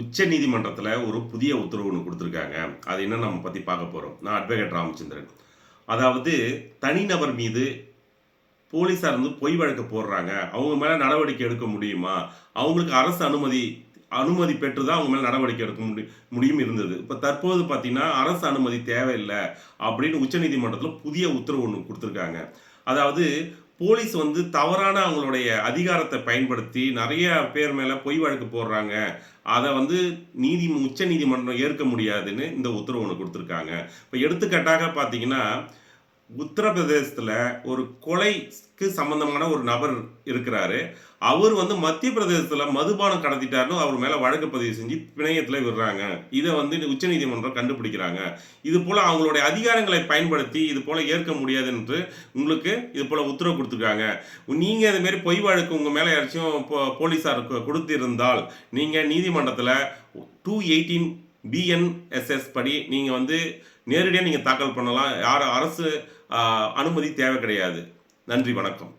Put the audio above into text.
உச்ச நீதிமன்றத்தில் ஒரு புதிய உத்தரவு ஒன்று கொடுத்துருக்காங்க. அது என்ன நம்ம பற்றி பார்க்க போகிறோம் நான் அட்வொகேட் ராமச்சந்திரன். அதாவது தனிநபர் மீது போலீஸார் வந்து பொய் வழக்கு போடுறாங்க. அவங்க மேலே நடவடிக்கை எடுக்க முடியுமா? அவங்களுக்கு அரசு அனுமதி அனுமதி பெற்று தான் அவங்க மேலே நடவடிக்கை எடுக்க முடி முடியும் இருந்தது. இப்போ தற்போது பார்த்தீங்கன்னா அரசு அனுமதி தேவையில்லை அப்படின்னு உச்சநீதிமன்றத்தில் புதிய உத்தரவு ஒன்று கொடுத்துருக்காங்க. அதாவது போலீஸ் வந்து தவறான அவங்களுடைய அதிகாரத்தை பயன்படுத்தி நிறைய பேர் மேலே பொய் வழக்கு போடுறாங்க. அதை வந்து நீதி உச்ச நீதிமன்றம் ஏற்க முடியாதுன்னு இந்த உத்தரவு ஒன்று கொடுத்துருக்காங்க. இப்போ எடுத்துக்காட்டாக பார்த்தீங்கன்னா உத்தரப்பிரதேசத்தில் ஒரு கொலைக்கு சம்பந்தமான ஒரு நபர் இருக்கிறாரு. அவர் வந்து மத்திய பிரதேசத்தில் மதுபானம் கடத்திட்டாருன்னு அவர் மேலே வழக்கு பதிவு செஞ்சு பிணையத்தில் விடுறாங்க. இதை வந்து உச்சநீதிமன்றம் கண்டுபிடிக்கிறாங்க. இது போல் அவங்களுடைய அதிகாரங்களை பயன்படுத்தி இது போல் ஏற்க முடியாது என்று உங்களுக்கு இது போல் உத்தரவு கொடுத்துருக்காங்க. நீங்கள் இதுமாரி பொய் வழக்கு உங்கள் மேலே யாராச்சும் போ போலீஸார் கொடுத்திருந்தால் நீங்கள் நீதிமன்றத்தில் டூ எயிட்டீன் பிஎன்எஸ்எஸ் படி நீங்கள் வந்து நேரடியாக நீங்கள் தாக்கல் பண்ணலாம். யார் அரசு அனுமதி தேவை கிடையாது. நன்றி வணக்கம்.